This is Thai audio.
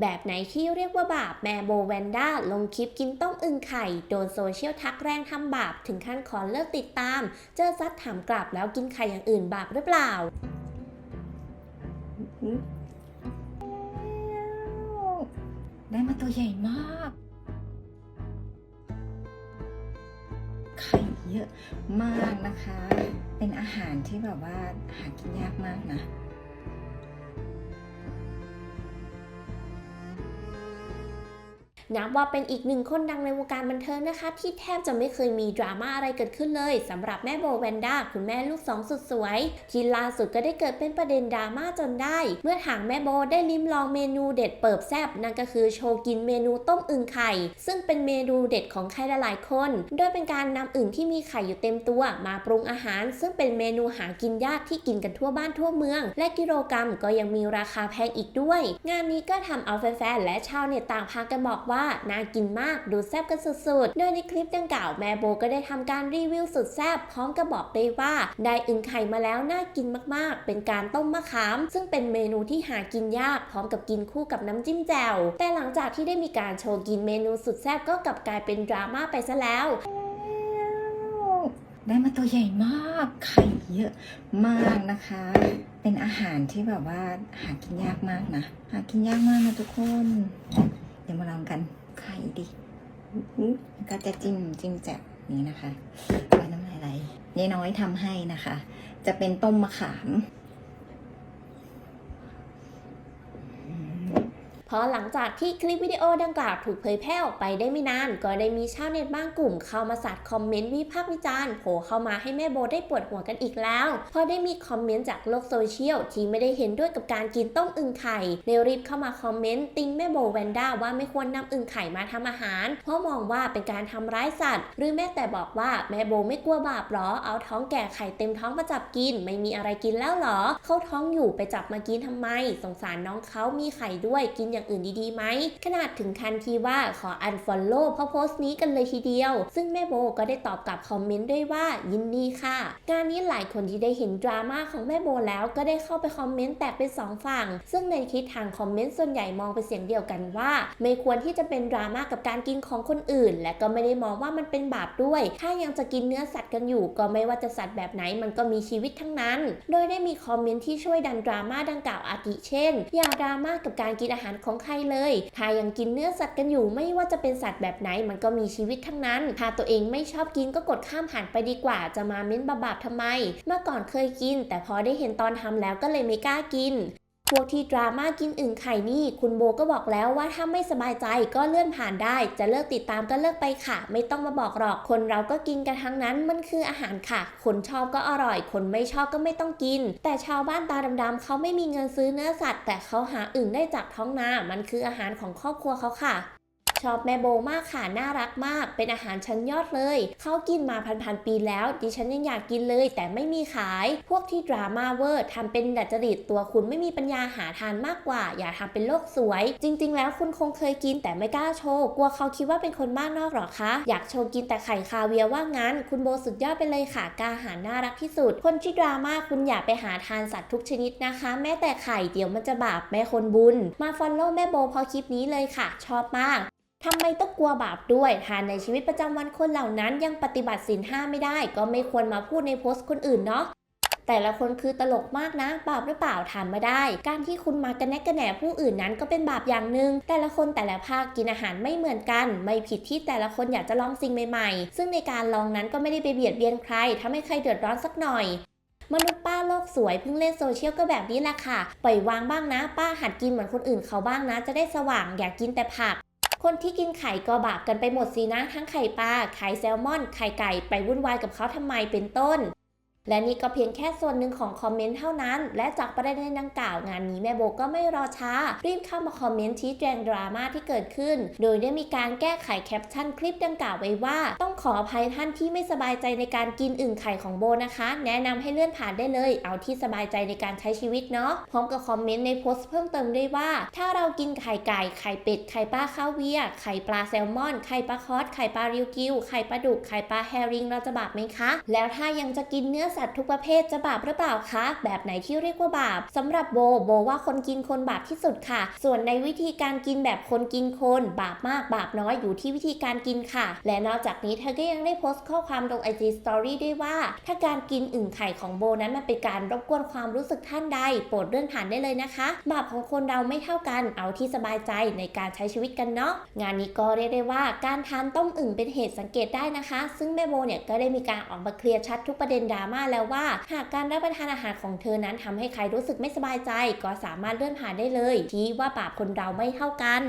แบบไหนที่เรียกว่าบาปแม่โบแวนด้าลงคลิปกินต้มอึงไข่ โดนโซเชียลทักแรงทำบาปถึงขั้นขอเลิกติดตาม เจอซัดถามกลับแล้วกินไข่อย่างอื่นบาปหรือเปล่าได้มาตัวใหญ่มาก ไข่เยอะมากนะคะ เป็นอาหารที่แบบว่าหากินยากมากนะ นับว่าเป็นอีกหนึ่งคนดังในวงการบันเทิงนะคะ ที่แทบจะไม่เคยมีดราม่าอะไรเกิดขึ้นเลยสำหรับแม่โบแวนด้าคุณแม่ลูกสองสุดสวย ที่ล่าสุดก็ได้เกิดเป็นประเด็นดราม่าจนได้ เมื่อทางแม่โบได้ลิ้มลองเมนูเด็ดเปิบแซบนั่นก็คือโชว์กินเมนูต้มอึ่งไข่ ซึ่งเป็นเมนูเด็ดของใครหลายๆคน โดยเป็นการนำอึ่งที่มีไข่อยู่เต็มตัว มาปรุงอาหาร ซึ่งเป็นเมนูหากินยากที่กินกันทั่วบ้านทั่วเมือง และกิโลกรรัมก็ยังมีราคาแพงอีกด้วย งานนี้ก็ทำเอาแฟนๆและชาวเน็ตต่างพากันบอกว่าาน่ากินมากดูแซ่บกันสุดๆ โดยในคลิปดังกล่าวแม่โบก็ได้ทำการรีวิวสุดแซ่บพร้อมกับบอกได้ว่า ได้อึ่งไข่มาแล้วน่ากินมากๆ เป็นการต้มมะขาม ซึ่งเป็นเมนูที่หากินยากพร้อมกับกินคู่กับน้ำจิ้มแจ่วแต่หลังจากที่ได้มีการโชว์กินเมนูสุดแซ่บก็กลับกลายเป็นดราม่าไปซะแล้วได้มาตัวใหญ่มาก ไข่เยอะมากนะคะ เป็นอาหารที่แบบว่าหากินยากมากนะ หากินยากมากนะทุกคน เดี๋ยวมาลองกันไข่ดิอื้อก็จะจิ้มจิ้มแจ่วนี้นะคะไว้น้ำลายไหลยายน้อยทำให้นะคะ จะเป็นต้มมะขาม เพ ราะหลังจากที่คลิปวิดีโอดังกล่าวถูกเผยแพร่ออกไปได้ไม่นาน ก็ได้มีชาวเน็ตบางกลุ่มเข้ามาสัดคอมเมนต์วิพากษ์วิจารณ์โผล่เข้ามาให้แม่โบได้ปวดหัวกันอีกแล้วเพราะได้มีคอมเมนต์จากโลกโซเชียลที่ไม่ได้เห็นด้วยกับการกินต้มอึ่งไข่ในรีบเข้ามาคอมเมนต์ติงแม่โบแวนด้าว่าไม่ควรนำอึ่งไข่มาทำอาหาร เพราะมองว่าเป็นการทำร้ายสัตว์ หรือแม้แต่บอกว่าแม่โบไม่กลัวบาปหรอเอาท้องแก่ไข่เต็มท้องมาจับกิน ไม่มีอะไรกินแล้วหรอ เขาท้องอยู่ไปจับมากินทำไม สงสารน้องเขามีไข่ด้วยกินอย่างอื่นดีๆไหมขนาดถึงขั้นที่ว่าขออันฟอลโล่เพราะโพสต์นี้กันเลยทีเดียว ซึ่งแม่โบก็ได้ตอบกลับคอมเมนต์ด้วยว่ายินดีค่ะงานนี้หลายคนที่ได้เห็นดราม่าของแม่โบแล้วก็ได้เข้าไปคอมเมนต์แตกเป็นสองฝั่ง ซึ่งในทิศทางคอมเมนต์ส่วนใหญ่มองเป็นเสียงเดียวกันว่า ไม่ควรที่จะเป็นดราม่ากับการกินของคนอื่น และก็ไม่ได้มองว่ามันเป็นบาปด้วย ถ้ายังจะกินเนื้อสัตว์กันอยู่ ก็ไม่ว่าจะสัตว์แบบไหนมันก็มีชีวิตทั้งนั้น โดยได้มีคอมเมนต์ที่ช่วยดันดราม่าดังกล่าวอาทิเช่น อย่าดราม่ากับการกินอาหารของใครเลย ถ้ายังกินเนื้อสัตว์กันอยู่ไม่ว่าจะเป็นสัตว์แบบไหนมันก็มีชีวิตทั้งนั้น ถ้าตัวเองไม่ชอบกินก็กดข้ามผ่านไปดีกว่า จะมาเม้นบาปๆทำไม เมื่อก่อนเคยกิน แต่พอได้เห็นตอนทำแล้วก็เลยไม่กล้ากิน พวกที่ดราม่ากินอึ่งไข่นี่ คุณโบก็บอกแล้วว่าถ้าไม่สบายใจก็เลื่อนผ่านได้ จะเลิกติดตามก็เลิกไปค่ะ ไม่ต้องมาบอกหรอกคนเราก็กินกันทั้งนั้นมันคืออาหารค่ะ คนชอบก็อร่อย คนไม่ชอบก็ไม่ต้องกิน แต่ชาวบ้านตาดำๆเขาไม่มีเงินซื้อเนื้อสัตว์ แต่เขาหาอึ่งได้จากท้องนา มันคืออาหารของครอบครัวเขาค่ะ ชอบแม่โบมากค่ะ น่ารักมาก เป็นอาหารชั้นยอดเลย เขากินมาพันๆปีแล้ว ดิฉันยังอยากกินเลย แต่ไม่มีขาย พวกที่ดราม่าเวอร์ทำเป็นดัดจริตตัวคุณไม่มีปัญญาหาทานมากกว่า อย่าทำเป็นโลกสวย จริง ๆ แล้วคุณคงเคยกินแต่ไม่กล้าโชว์ กลัวเขาคิดว่าเป็นคนบ้านนอกหรอคะ อยากโชว์กินแต่ไข่คาเวียร์ว่างั้น คุณโบสุดยอดไปเลยค่ะ กาหาญน่ารักที่สุด คนที่ดราม่าคุณอย่าไปหาทานสัตว์ทุกชนิดนะคะ แม้แต่ไข่เดี๋ยวมันจะบาปแม่คนบุญ มาฟอลโล่แม่โบพอคลิปนี้เลยค่ะ ชอบมาก ทำไมต้องกลัวบาปด้วยหาในชีวิตประจำวันคนเหล่านั้นยังปฏิบัติศีลห้าไม่ได้ ก็ไม่ควรมาพูดในโพสต์คนอื่นเนาะแต่ละคนคือตลกมากนะ บาปหรือเปล่าถามมาได้ การที่คุณมากระแนะกระแหนผู้อื่นนั้นก็เป็นบาปอย่างหนึ่งแต่ละคนแต่ละภาคกินอาหารไม่เหมือนกัน ไม่ผิดที่แต่ละคนอยากจะลองสิ่งใหม่ๆ ซึ่งในการลองนั้นก็ไม่ได้ไปเบียดเบียนใครทำให้ใครเดือดร้อนสักหน่อย มนุษย์ป้าโลกสวยเพิ่งเล่นโซเชียลก็แบบนี้แหละค่ะ ปล่อยวางบ้างนะ ป้าหัดกินเหมือนคนอื่นเขาบ้างนะ จะได้สว่างอยากกินแต่ผัก คนที่กินไข่ก็บาปกันไปหมดสินะ ทั้งไข่ปลา ไข่แซลมอน ไข่ไก่ ไปวุ่นวายกับเขาทำไมเป็นต้น และนี่ก็เพียงแค่ส่วนหนึ่งของคอมเมนต์เท่านั้น และจากประเด็นดังกล่าวงานนี้แม่โบก็ไม่รอช้า รีบเข้ามาคอมเมนต์ชี้แจงดราม่าที่เกิดขึ้น โดยได้มีการแก้ไขแคปชั่นคลิปดังกล่าวไว้ว่า ต้องขออภัยท่านที่ไม่สบายใจในการกินอึ่งไข่ของโบนะคะ แนะนำให้เลื่อนผ่านได้เลย เอาที่สบายใจในการใช้ชีวิตเนาะพร้อมกับคอมเมนต์ในโพสต์เพิ่มเติมด้วยว่า ถ้าเรากินไข่ไก่ไข่เป็ดไข่ปลาคาวเวียไข่ปลาแซลมอนไข่ปลาคอสไข่ปลาริวกิวไข่ปลาดุกไข่ปลาแฮริงเราจะบาปไหมคะ แล้วถ้ายังจะกินเนื้อสัตว์ทุกประเภทจะบาปหรือเปล่าคะ แบบไหนที่เรียกว่าบาปสำหรับโบโบว่าคนกินคนบาปที่สุดค่ะ ส่วนในวิธีการกินแบบคนกินคน บาปมากบาปน้อยอยู่ที่วิธีการกินค่ะ และนอกจากนี้เธอก็ยังได้โพสต์ข้อความลง IG Story ด้วยว่า ถ้าการกินอึ่งไข่ของโบนั้นมันเป็นการรบกวนความรู้สึกท่านใด โปรดเลื่อนผ่านได้เลยนะคะ บาปของคนเราไม่เท่ากันเอาที่สบายใจในการใช้ชีวิตกันเนาะงานนี้ก็เรียกได้ว่าการทานต้มอึ่งเป็นเหตุสังเกตได้นะคะ ซึ่งแม่โบเนี่ยก็ได้มีการออกมาเคลียร์ชัดทุกประเด็นดราม่าแล้วว่า หากการรับประทานอาหารของเธอนั้นทำให้ใครรู้สึกไม่สบายใจ ก็สามารถเลื่อนผ่านได้เลย ที่ว่าบาปคนเราไม่เท่ากัน